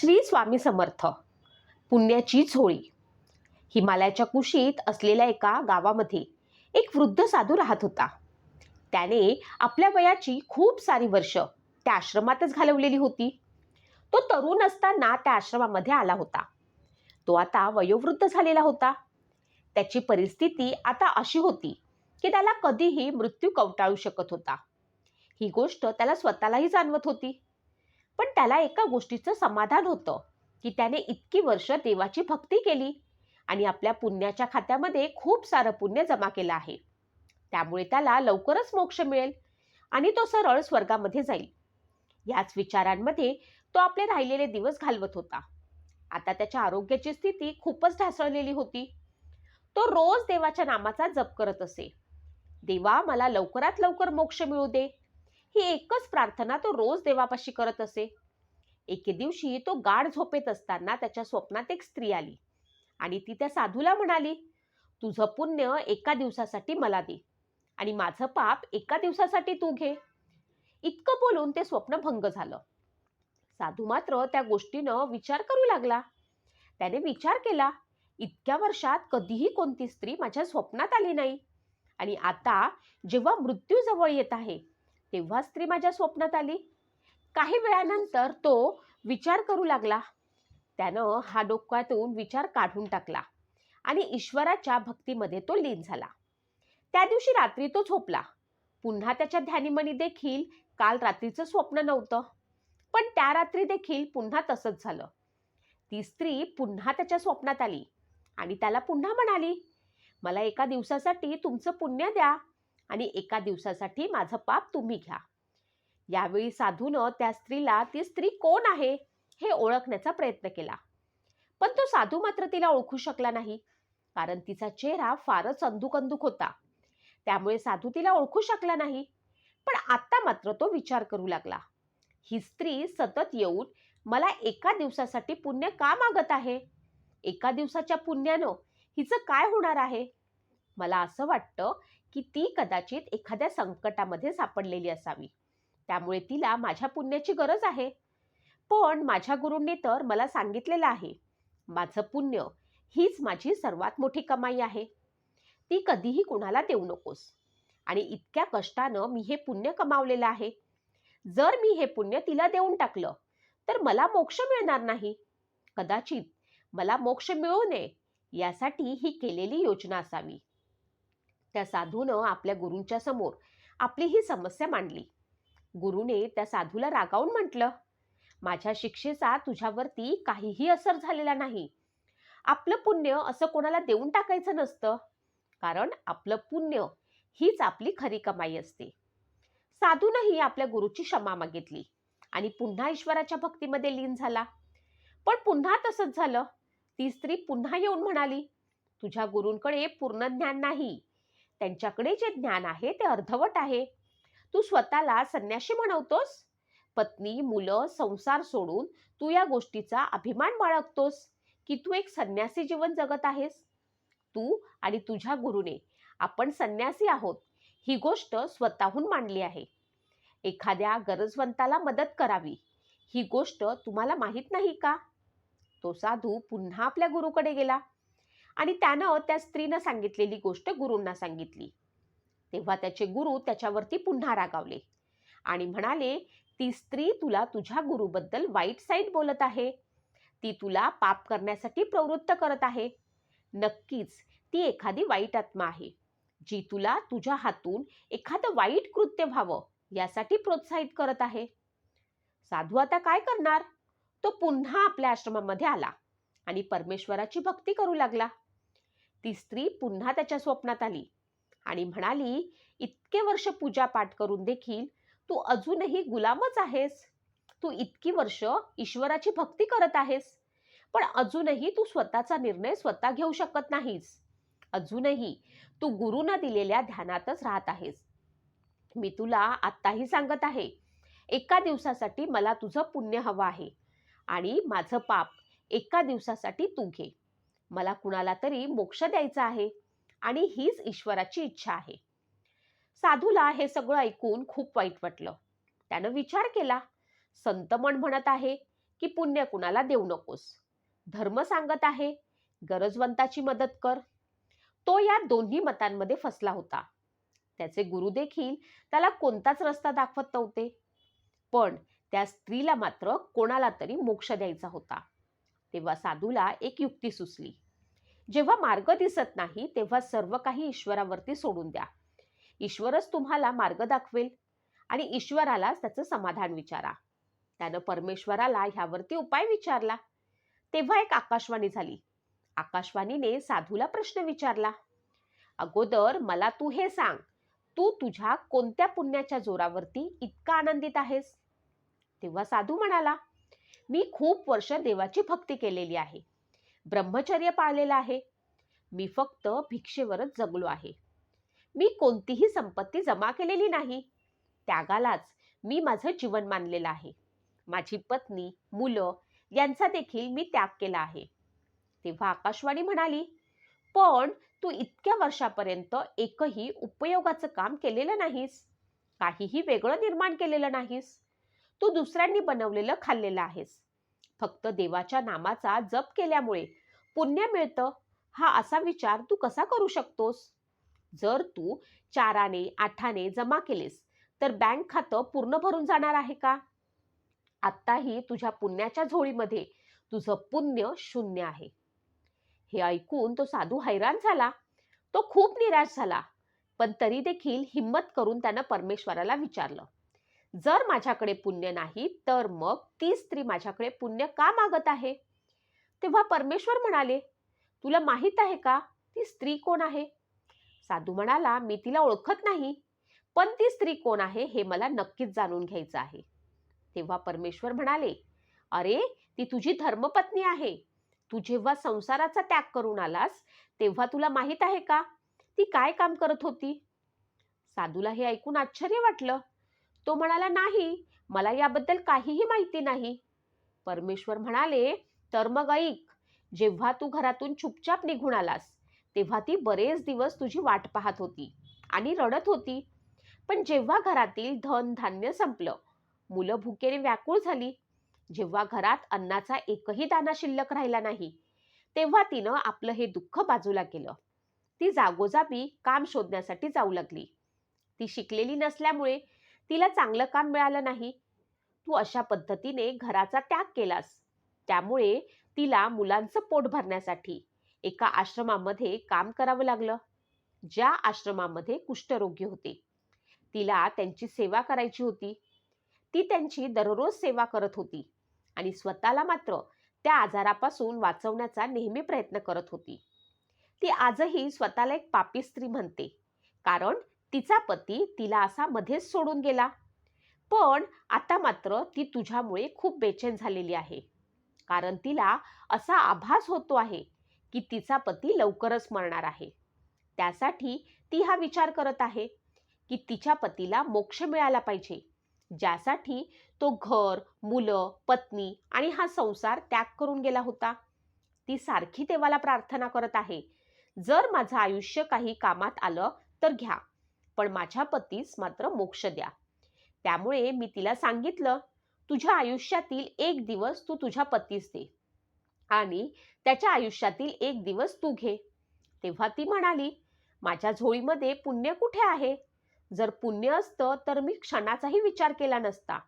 श्री स्वामी समर्थ. पुण्याची झोळी. हिमालयाच्या कुशीत असलेल्या एका गावामध्ये एक वृद्ध साधू राहत होता. त्याने आपल्या वयाची खूप सारी वर्ष त्या आश्रमातच घालवलेली होती. तो तरुण असताना त्या आश्रमामध्ये आला होता. तो आता वयोवृद्ध झालेला होता. त्याची परिस्थिती आता अशी होती की त्याला कधीही मृत्यू कवटाळू शकत होता. ही गोष्ट त्याला स्वतःलाही जाणवत होती. पण त्याला एका गोष्टीचं समाधान होतं की त्याने इतकी वर्ष देवाची भक्ती केली आणि आपल्या पुण्याच्या खात्यामध्ये खूप सारं पुण्य जमा केलं आहे. त्यामुळे त्याला लवकरच मोक्ष मिळेल आणि तो सरळ स्वर्गामध्ये जाईल. याच विचारांमध्ये तो आपले राहिलेले दिवस घालवत होता. आता त्याच्या आरोग्याची स्थिती खूपच ढासळलेली होती. तो रोज देवाच्या नामाचा जप करत असे. देवा मला लवकरात लवकर मोक्ष मिळू दे. ही एकच प्रार्थना तो रोज देवापाशी करत असे. एके दिवशी तो गाढ झोपेत असताना त्याच्या स्वप्नात एक स्त्री आली आणि ती त्या साधूला म्हणाली तुझं पुण्य एका दिवसासाठी मला दे आणि माझं पाप एका दिवसासाठी तू घे. इतकं बोलून ते स्वप्न भंग झालं. साधू मात्र त्या गोष्टीनं विचार करू लागला. त्याने विचार केला इतक्या वर्षात कधीही कोणती स्त्री माझ्या स्वप्नात आली नाही आणि आता जेव्हा मृत्यू जवळ येत आहे तेव्हा स्त्री माझ्या स्वप्नात आली. काही वेळानंतर तो विचार करू लागला. त्यानं हा डोक्यातून विचार काढून टाकला आणि ईश्वराच्या भक्तीमध्ये तो लीन झाला. त्या दिवशी रात्री तो झोपला. पुन्हा त्याच्या ध्यानीमनी देखील काल रात्रीचं स्वप्न नव्हतं. पण त्या रात्री देखील पुन्हा तसंच झालं. ती स्त्री पुन्हा त्याच्या स्वप्नात आली आणि त्याला पुन्हा म्हणाली मला एका दिवसासाठी तुमचं पुण्य द्या. आणि एका दिवसासाठी माझं पाप तुम्ही घ्या. यावेळी साधूनं त्या स्त्रीला ती स्त्री कोण आहे? हे ओळखण्याचा प्रयत्न केला. पण तो साधू मात्र तिला ओळखू शकला नाही कारण तिचा चेहरा फारच अंधुकंदुक होता. त्यामुळे साधू तिला ओळखू शकला नाही. पण आता मात्र तो विचार करू लागला. ही स्त्री सतत येऊन मला एका दिवसासाठी पुण्य का मागत आहे? एका दिवसाच्या पुण्यानं हिचं काय होणार आहे? मला असं वाटतं की ती कदाचित एखाद्या संकटामध्ये सापडलेली असावी. त्यामुळे तिला माझ्या पुण्याची गरज आहे. पण माझ्या गुरूंनी तर मला सांगितलेलं आहे माझं पुण्य हीच माझी सर्वात मोठी कमाई आहे. ती कधीही कुणाला देऊ नकोस. आणि इतक्या कष्टानं मी हे पुण्य कमावलेलं आहे. जर मी हे पुण्य तिला देऊन टाकलं तर मला मोक्ष मिळणार नाही. कदाचित मला मोक्ष मिळू नये यासाठी ही केलेली योजना असावी. त्या साधूनं आपल्या गुरूंच्या समोर आपली ही समस्या मांडली. गुरुने त्या साधूला रागावून म्हटलं माझ्या शिक्षेचा तुझ्यावरती काहीही असर झालेला नाही. आपलं पुण्य असं कोणाला देऊन टाकायचं नसतं. कारण आपलं पुण्य हीच आपली खरी कमाई असते. साधूनही आपल्या गुरुची क्षमा मागितली आणि पुन्हा ईश्वराच्या भक्तीमध्ये लीन झाला. पण पुन्हा तसंच झालं. ती स्त्री पुन्हा येऊन म्हणाली तुझ्या गुरूंकडे पूर्ण ज्ञान नाही. त्यांच्याकडे जे ज्ञान आहे ते अर्धवट आहे. तू स्वतःला संन्याशी म्हणवतोस पत्नी मुलं संसार सोडून तू या गोष्टीचा अभिमान बाळगतोस? की तू एक संन्यासी जीवन जगत आहेस? तू आणि तुझ्या गुरुने आपण संन्यासी आहोत ही गोष्ट स्वतःहून मांडली आहे. एखाद्या गरजवंताला मदत करावी ही गोष्ट तुम्हाला माहीत नाही का? तो साधू पुन्हा आपल्या गुरुकडे गेला. आणि त्यानं त्या स्त्रीनं सांगितलेली गोष्ट गुरूंना सांगितली. तेव्हा त्याचे गुरु त्याच्यावरती पुन्हा रागावले आणि म्हणाले ती स्त्री तुला तुझ्या गुरुबद्दल वाईट साईट बोलत आहे. ती तुला पाप करण्यासाठी प्रवृत्त करत आहे. नक्कीच ती एखादी वाईट आत्मा आहे जी तुला तुझ्या हातून एखादं वाईट कृत्य व्हावं यासाठी प्रोत्साहित करत आहे. साधू आता काय करणार? तो पुन्हा आपल्या आश्रमामध्ये आला आणि परमेश्वराची भक्ती करू लागला. ती स्त्री पुन्हा त्याच्या स्वप्नात आली आणि म्हणाली इतके वर्ष पूजा पाठ करून देखील तू अजूनही गुलामच आहेस. तू इतकी वर्ष ईश्वराची भक्ती करत आहेस. पण अजूनही तू स्वतःचा निर्णय स्वतः घेऊ शकत नाहीस. अजूनही तू गुरुनं दिलेल्या ध्यानातच राहत आहेस. मी तुला आत्ताही सांगत आहे एका दिवसासाठी मला तुझं पुण्य हवं आहे आणि माझं पाप एका दिवसासाठी तू घे. मला कुणाला तरी मोक्ष द्यायचा आहे आणि हीच ईश्वराची इच्छा आहे. साधूला हे सगळं ऐकून खूप वाईट वाटलं. त्यानं विचार केला. संत मन म्हणत आहे की पुण्य कुणाला देऊ नकोस. धर्म सांगत आहे गरजवंताची मदत कर. तो या दोन्ही मतांमध्ये फसला होता. त्याचे गुरु देखील त्याला कोणताच रस्ता दाखवत नव्हते. पण त्या स्त्रीला मात्र कोणाला तरी मोक्ष द्यायचा होता. तेव्हा साधूला एक युक्ती सुचली. जेव्हा मार्ग दिसत नाही तेव्हा सर्व काही ईश्वरावरती सोडून द्या. ईश्वरच तुम्हाला मार्ग दाखवेल आणि ईश्वरालाच त्याचं समाधान विचारा. त्यानं परमेश्वराला ह्यावरती उपाय विचारला. तेव्हा एक आकाशवाणी झाली. आकाशवाणीने साधूला प्रश्न विचारला. अगोदर मला तू हे सांग तू तुझ्या कोणत्या पुण्याच्या जोरावरती इतका आनंदित आहेस? तेव्हा साधू म्हणाला मी खूप वर्ष देवाची भक्ती केलेली आहे. ब्रह्मचर्य पाळलेलं आहे. मी फक्त भिक्षेवरच जगलो आहे. मी कोणतीही संपत्ती जमा केलेली नाही. त्यागालाच मी माझं जीवन मानलेलं आहे. माझी पत्नी मुलं यांचा देखील मी त्याग केला आहे. तेव्हा आकाशवाणी म्हणाली पण तू इतक्या वर्षापर्यंत एकही उपयोगाचं काम केलेलं नाहीस. काहीही वेगळं निर्माण केलेलं नाहीस. तू दुसऱ्यांनी बनवलेलं खाल्लेलं आहेस. फक्त देवाच्या नामाचा जप केल्यामुळे पुण्य मिळतं. हा असा विचार तू कसा करू शकतोस? जर तू चाराने आठाने जमा केलेस तर बँक खातं पूर्ण भरून जाणार आहे का? आत्ताही तुझ्या पुण्याच्या झोळीमध्ये तुझं पुण्य शून्य आहे. हे ऐकून तो साधू हैराण झाला. तो खूप निराश झाला पण तरी देखील हिम्मत करून त्यानं परमेश्वराला विचारलं. जर माझ्याकडे पुण्य नाही तर मग ती स्त्री माझ्याकडे पुण्य का मागत आहे? तेव्हा परमेश्वर म्हणाले तुला माहीत आहे का ती स्त्री कोण आहे? साधू म्हणाला मी तिला ओळखत नाही पण ती स्त्री कोण आहे हे मला नक्कीच जाणून घ्यायचं आहे. तेव्हा परमेश्वर म्हणाले अरे ती तुझी धर्मपत्नी आहे. तू जेव्हा संसाराचा त्याग करून आलास तेव्हा तुला माहीत आहे का? ती काय काम करत होती? साधूला हे ऐकून आश्चर्य वाटलं. तो म्हणाला नाही मला याबद्दल काहीही माहिती नाही. परमेश्वर म्हणाले तर मग ऐक जेव्हा तू घरातून चुपचाप निघून आलास तेव्हा ती बरेच दिवस तुझी वाट पाहत होती आणि रडत होती. पण जेव्हा घरातील धन धान्य संपलं मुलं भुकेने व्याकुळ झाली. जेव्हा घरात अन्नाचा एकही दाना शिल्लक राहिला नाही तेव्हा तिनं आपलं हे दुःख बाजूला केलं. ती जागोजागी काम शोधण्यासाठी जाऊ लागली. ती शिकलेली नसल्यामुळे तिला चांगलं काम मिळालं नाही. तू अशा पद्धतीने घराचा त्याग केलास. त्यामुळे तिला मुलांचं पोट भरण्यासाठी एका आश्रमामध्ये काम करावं लागलं. ज्या आश्रमामध्ये कुष्ठरोगी होते. तिला त्यांची सेवा करायची होती. ती त्यांची दररोज सेवा करत होती आणि स्वतःला मात्र त्या आजारापासून वाचवण्याचा नेहमी प्रयत्न करत होती. ती आजही स्वतःला एक पापी स्त्री म्हणते. कारण तिचा पती तिला असा मध्येच सोडून गेला. पण आता मात्र ती तुझ्यामुळे खूप बेचैन झालेली आहे. कारण तिला असा आभास होतो आहे की तिचा पती लवकरच मरणार आहे. त्यासाठी ती हा विचार करत आहे की तिच्या पतीला मोक्ष मिळाला पाहिजे ज्यासाठी तो घर मुलं पत्नी आणि हा संसार त्याग करून गेला होता. ती सारखी देवाला प्रार्थना करत आहे जर माझं आयुष्य काही कामात आलं तर घ्या पण माझ्या पतीस मात्र मोक्ष द्या. त्यामुळे मी तिला सांगितलं तुझ्या आयुष्यातील एक दिवस तू तुझ्या पतीस दे आणि त्याच्या आयुष्यातील एक दिवस तू घे. तेव्हा ती म्हणाली माझ्या झोळीमध्ये पुण्य कुठे आहे? जर पुण्य असतं तर मी क्षणाचाही विचार केला नसता.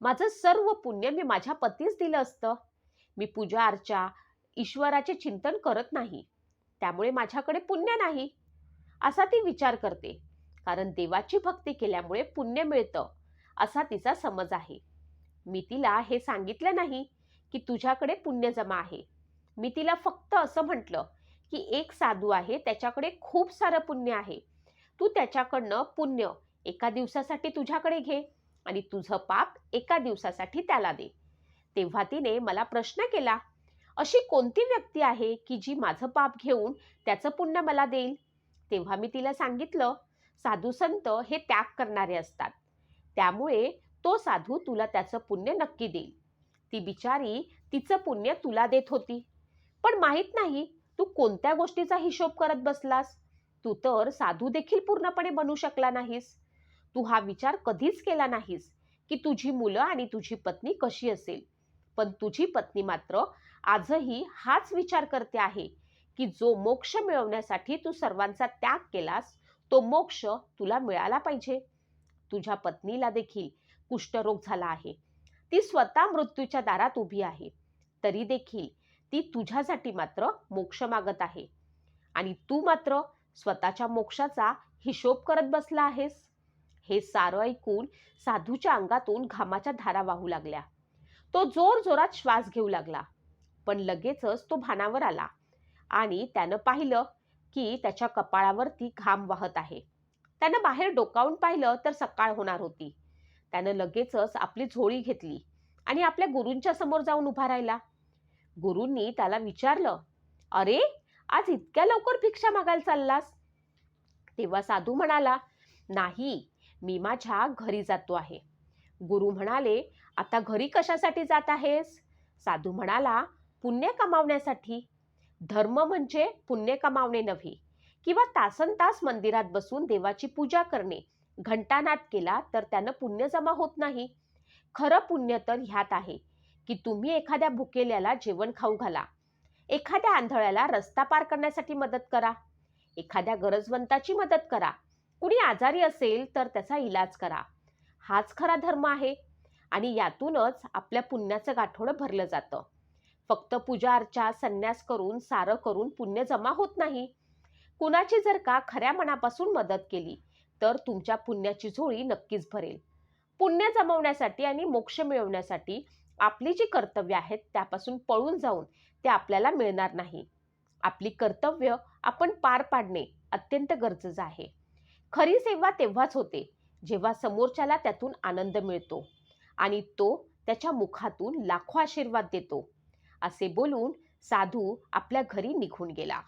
माझं सर्व पुण्य मी माझ्या पतीस दिलं असतं. मी पूजा अर्चा ईश्वराचे चिंतन करत नाही. त्यामुळे माझ्याकडे पुण्य नाही. असा ती विचार करते. कारण देवाची भक्ती केल्यामुळे पुण्य मिळतं असा तिचा समज आहे. मी तिला हे सांगितलं नाही की तुझ्याकडे पुण्य जमा आहे. मी तिला फक्त असं म्हटलं की एक साधू आहे त्याच्याकडे खूप सारं पुण्य आहे. तू त्याच्याकडनं पुण्य एका दिवसासाठी तुझ्याकडे घे आणि तुझं पाप एका दिवसासाठी त्याला दे. तेव्हा तिने मला प्रश्न केला अशी कोणती व्यक्ती आहे की जी माझं पाप घेऊन त्याचं पुण्य मला देईल? तेव्हा मी तिला सांगितलं साधू संत हे त्याग करणारे असतात. त्यामुळे तो साधू तुला त्याचं पुण्य नक्की देईल. ती बिचारी तिचं पुण्य तुला देत होती. पण माहीत नाही तू कोणत्या गोष्टीचा हिशोब करत बसलास? तू तर साधू देखील पूर्णपणे बनू शकला नाहीस. तू हा विचार कधीच केला नाहीस की तुझी मुलं आणि तुझी पत्नी कशी असेल. पण तुझी पत्नी मात्र आजही हाच विचार करते आहे की जो मोक्ष मिळवण्यासाठी तू सर्वांचा त्याग केलास तो मोक्ष तुला मिळाला पाहिजे. तुझ्या पत्नीला देखील कुष्ठरोग झाला आहे. ती स्वतः मृत्यूच्या दारात उभी आहे. तरी देखील ती तुझ्यासाठी मात्र मोक्ष मागत आहे. आणि तू मात्र स्वतःच्या मोक्षाचा हिशोब करत बसला आहेस. हे सारं ऐकून साधूच्या अंगातून घामाच्या धारा वाहू लागल्या. तो जोर जोरात श्वास घेऊ लागला. पण लगेचच तो भानावर आला आणि त्यानं पाहिलं की त्याच्या कपाळावरती घाम वाहत आहे. त्यानं बाहेर डोकावून पाहिलं तर सकाळ होणार होती. त्यानं लगेचच आपली झोळी घेतली आणि आपल्या गुरूंच्या समोर जाऊन उभा राहिला. गुरूंनी त्याला विचारलं अरे आज इतक्या लवकर भिक्षा मागायला चाललास? तेव्हा साधू म्हणाला नाही मी माझ्या घरी जातो आहे. गुरु म्हणाले आता घरी कशासाठी जात आहेस? साधू म्हणाला पुण्य कमावण्यासाठी. धर्म म्हणजे पुण्य कमावणे नव्हे. किंवा तासन तास मंदिरात बसून देवाची पूजा करणे. घंटानाद केला तर त्यानं पुण्य जमा होत नाही. खरं पुण्य तर ह्यात आहे की तुम्ही एखाद्या भुकेल्याला जेवण खाऊ घाला. एखाद्या आंधळ्याला रस्ता पार करण्यासाठी मदत करा. एखाद्या गरजवंताची मदत करा. कुणी आजारी असेल तर त्याचा इलाज करा. हाच खरा धर्म आहे. आणि यातूनच आपल्या पुण्याचं गाठोडं भरलं जातं. फक्त पूजा अर्चा संन्यास करून सारं करून पुण्य जमा होत नाही. कुणाची जर का खऱ्या मनापासून मदत केली तर तुमच्या पुण्याची झोळी नक्कीच भरेल. पुण्य जमवण्यासाठी आणि मोक्ष मिळवण्यासाठी आपली जी कर्तव्य आहेत त्यापासून पळून जाऊन ते आपल्याला मिळणार नाही. आपली कर्तव्य आपण पार पाडणे अत्यंत गरजेचं आहे. खरी सेवा तेव्हाच होते जेव्हा समोरच्याला त्यातून आनंद मिळतो आणि तो त्याच्या मुखातून लाखो आशीर्वाद देतो. असे बोलून साधू आपल्या घरी निघून गेला.